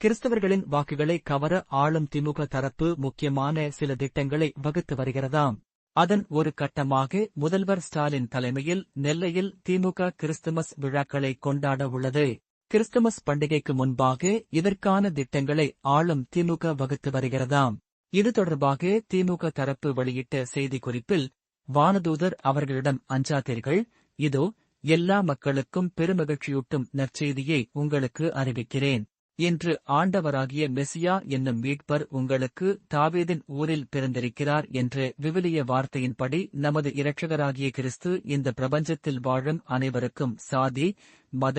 கிறிஸ்தவர்களின் வாக்குகளை கவர ஆளும் திமுக தரப்பு முக்கியமான சில திட்டங்களை வகுத்து வருகிறதாம். அதன் ஒரு கட்டமாக முதல்வர் ஸ்டாலின் தலைமையில் நெல்லையில் திமுக கிறிஸ்துமஸ் விழாக்களை கொண்டாட உள்ளது. கிறிஸ்துமஸ் பண்டிகைக்கு முன்பாக இதற்கான திட்டங்களை ஆளும் திமுக வகுத்து வருகிறதாம். இது தொடர்பாக திமுக தரப்பு வெளியிட்ட செய்திக்குறிப்பில் வானதூதர் அவர்களிடம் அஞ்சாதீர்கள். இதோ எல்லா மக்களுக்கும் பெருமகிழ்ச்சியூட்டும் நற்செய்தியை உங்களுக்கு அறிவிக்கிறேன். இன்று ஆண்டவராகிய மெசியா என்னும் மீட்பர் உங்களுக்கு தாவேதின் ஊரில் பிறந்திருக்கிறார் என்று விவிலிய வார்த்தையின்படி நமது இரட்சகராகிய கிறிஸ்து இந்த பிரபஞ்சத்தில் வாழும் அனைவருக்கும் சாதி மத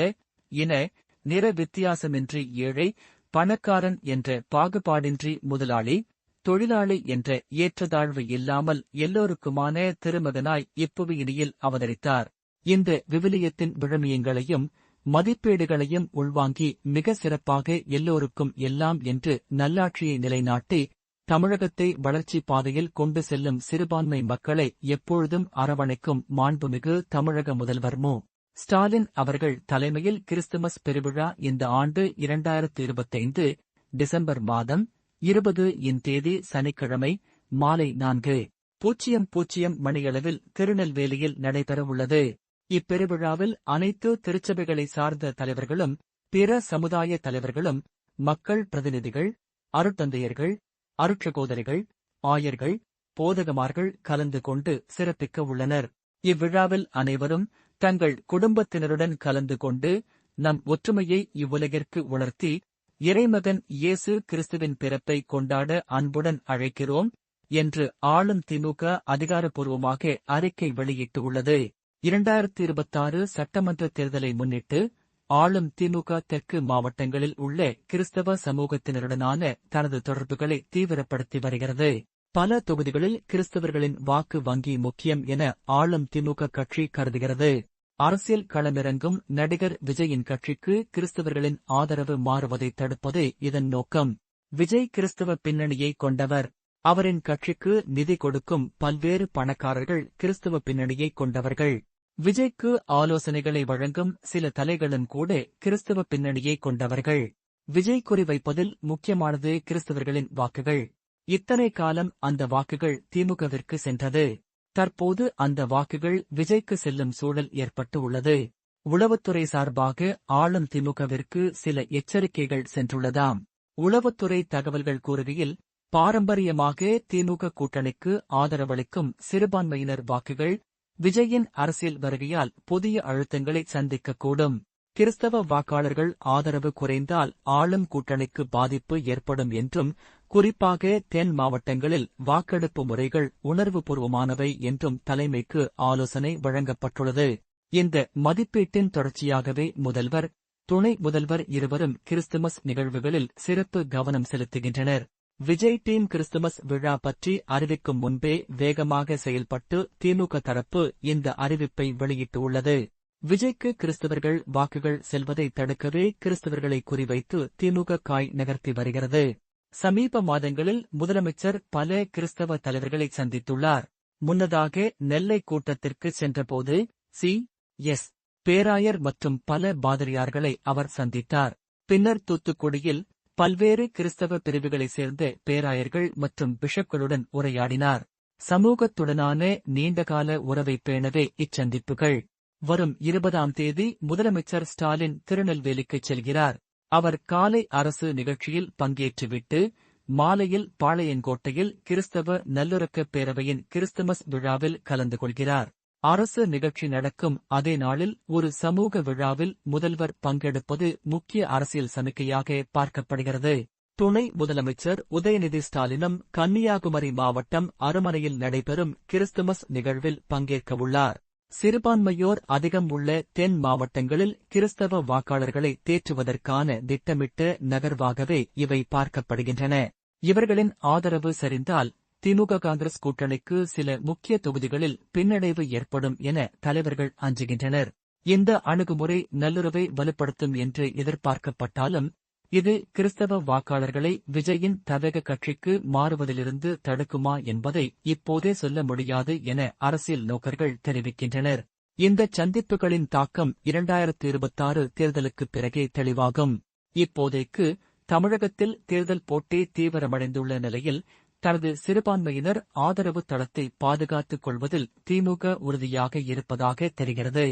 இன நிற வித்தியாசமின்றி ஏழை பணக்காரன் என்ற பாகுபாடின்றி முதலாளி தொழிலாளி என்ற ஏற்றதாழ்வு இல்லாமல் எல்லோருக்குமான திருமகனாய் இப்புவியினியில் அவதரித்தார். இந்த விவிலியத்தின் விழுமியங்களையும் மதிப்பீடுகளையும் உள்வாங்கி மிக சிறப்பாக எல்லோருக்கும் எல்லாம் என்று நல்லாட்சியை நிலைநாட்டி தமிழகத்தை வளர்ச்சிப் பாதையில் கொண்டு செல்லும் சிறுபான்மை மக்களை எப்பொழுதும் அரவணைக்கும் மாண்புமிகு தமிழக முதல்வர் மு. ஸ்டாலின் அவர்கள் தலைமையில் கிறிஸ்துமஸ் பெருவிழா இந்த ஆண்டு இரண்டாயிரத்து இருபத்தைந்து டிசம்பர் மாதம் இருபது இன் தேதி சனிக்கிழமை மாலை நான்கு. பூஜ்ஜியம் பூஜ்ஜியம் மணியளவில் திருநெல்வேலியில் நடைபெறவுள்ளது. இப்பெருவிழாவில் அனைத்து திருச்சபைகளை சார்ந்த தலைவர்களும் பிற சமுதாய தலைவர்களும் மக்கள் பிரதிநிதிகள் அருட்தந்தையர்கள் அருட்சகோதரிகள் ஆயர்கள் போதகமார்கள் கலந்து கொண்டு சிறப்பிக்க உள்ளனர். இவ்விழாவில் அனைவரும் தங்கள் குடும்பத்தினருடன் கலந்து கொண்டு நம் ஒற்றுமையை இவ்வுலகிற்கு உணர்த்தி இறைமகன் இயேசு கிறிஸ்துவின் பிறப்பை கொண்டாட அன்புடன் அழைக்கிறோம் என்று ஆளும் திமுக அதிகாரப்பூர்வமாக அறிக்கை வெளியிட்டுள்ளது. இரண்டாயிரத்தி இருபத்தாறு சட்டமன்ற தேர்தலை முன்னிட்டு ஆளும் திமுக தெற்கு மாவட்டங்களில் உள்ள கிறிஸ்தவ சமூகத்தினருடனான தனது தொடர்புகளை தீவிரப்படுத்தி வருகிறது. பல தொகுதிகளில் கிறிஸ்தவர்களின் வாக்கு வங்கி முக்கியம் என ஆளும் திமுக கட்சி கருதுகிறது. அரசியல் களமிறங்கும் நடிகர் விஜயின் கட்சிக்கு கிறிஸ்தவர்களின் ஆதரவு மாறுவதை தடுப்பதே இதன் நோக்கம். விஜய் கிறிஸ்தவ பின்னணியை கொண்டவர். அவரின் கட்சிக்கு நிதி கொடுக்கும் பல்வேறு பணக்காரர்கள் கிறிஸ்தவ பின்னணியை கொண்டவர்கள். விஜய்க்கு ஆலோசனைகளை வழங்கும் சில தலைகளும் கூட கிறிஸ்தவ பின்னணியை கொண்டவர்கள். விஜய் குறிவைப்பதில் முக்கியமானது கிறிஸ்தவர்களின் வாக்குகள். இத்தனை காலம் அந்த வாக்குகள் திமுகவிற்கு சென்றது. தற்போது அந்த வாக்குகள் விஜய்க்கு செல்லும் சூழல் ஏற்பட்டு உள்ளது. உளவுத்துறை சார்பாக ஆளும் திமுகவிற்கு சில எச்சரிக்கைகள் சென்றுள்ளதாம். உளவுத்துறை தகவல்கள் கூறுகையில் பாரம்பரியமாக திமுக கூட்டணிக்கு ஆதரவளிக்கும் சிறுபான்மையினர் வாக்குகள் விஜயின் அரசியல் வருகையால் புதிய அழுத்தங்களை சந்திக்கக்கூடும். கிறிஸ்தவ வாக்காளர்கள் ஆதரவு குறைந்தால் ஆளும் கூட்டணிக்கு பாதிப்பு ஏற்படும் என்றும் குறிப்பாக தென் மாவட்டங்களில் வாக்கெடுப்பு முறைகள் உணர்வுபூர்வமானவை என்றும் தலைமைக்கு ஆலோசனை வழங்கப்பட்டுள்ளது. இந்த மதிப்பீட்டின் தொடர்ச்சியாகவே முதல்வர் துணை முதல்வர் இருவரும் கிறிஸ்துமஸ் நிகழ்வுகளில் சிறப்பு கவனம் செலுத்துகின்றனர். விஜய் டீம் கிறிஸ்துமஸ் விழா பற்றி அறிவிக்கும் முன்பே வேகமாக செயல்பட்டு திமுக தரப்பு இந்த அறிவிப்பை வெளியிட்டுள்ளது. விஜய்க்கு கிறிஸ்தவர்கள் வாக்குகள் செல்வதை தடுக்கவே கிறிஸ்தவர்களை குறிவைத்து திமுக காய் நகர்த்தி வருகிறது. சமீப மாதங்களில் முதலமைச்சர் பல கிறிஸ்தவ தலைவர்களை சந்தித்துள்ளார். முன்னதாக நெல்லை கூட்டத்திற்கு சென்றபோது சி. எஸ். பேராயர் மற்றும் பல பாதிரியார்களை அவர் சந்தித்தார். பின்னர் தூத்துக்குடியில் பல்வேறு கிறிஸ்தவ பிரிவுகளைச் சேர்ந்த பேராயர்கள் மற்றும் பிஷப்களுடன் உரையாடினார். சமூகத்துடனான நீண்டகால உறவை பேணவே இச்சந்திப்புகள். வரும் இருபதாம் தேதி முதலமைச்சர் ஸ்டாலின் திருநெல்வேலிக்குச் செல்கிறார். அவர் காலை அரசு நிகழ்ச்சியில் பங்கேற்றுவிட்டு மாலையில் பாளையங்கோட்டையில் கிறிஸ்தவ நல்லுறக்கப் பேரவையின் கிறிஸ்துமஸ் விழாவில் கலந்து கொள்கிறார். அரசு நிகழ்ச்சி நடக்கும் அதே நாளில் ஒரு சமூக விழாவில் முதல்வர் பங்கெடுப்பது முக்கிய அரசியல் சமிக்கையாக பார்க்கப்படுகிறது. துணை முதலமைச்சர் உதயநிதி ஸ்டாலினும் கன்னியாகுமரி மாவட்டம் அருமனையில் நடைபெறும் கிறிஸ்துமஸ் நிகழ்வில் பங்கேற்கவுள்ளார் சிறுபான்மையோர் அதிகம் உள்ள தென் மாவட்டங்களில் கிறிஸ்தவ வாக்காளர்களை தேற்றுவதற்கான திட்டமிட்ட நகர்வாகவே இவை பார்க்கப்படுகின்றன. இவர்களின் ஆதரவு சரிந்தால் திமுக காங்கிரஸ் கூட்டணிக்கு சில முக்கிய தொகுதிகளில் பின்னடைவு ஏற்படும் என தலைவர்கள் அஞ்சுகின்றனர். இந்த அணுகுமுறை நல்லுறவை வலுப்படுத்தும் என்று எதிர்பார்க்கப்பட்டாலும் இது கிறிஸ்தவ வாக்காளர்களை விஜயின் தவக கட்சிக்கு மாறுவதிலிருந்து தடுக்குமா என்பதை இப்போதே சொல்ல முடியாது என அரசியல் நோக்கர்கள் தெரிவிக்கின்றனர். இந்த சந்திப்புகளின் தாக்கம் இரண்டாயிரத்து இருபத்தாறு தேர்தலுக்குப் பிறகே தெளிவாகும். இப்போதைக்கு தமிழகத்தில் தேர்தல் போட்டி தீவிரமடைந்துள்ள நிலையில் தனது சிறுபான்மையினர் ஆதரவு தளத்தை பாதுகாத்துக் கொள்வதில் திமுக உறுதியாக இருப்பதாக தெரிகிறது.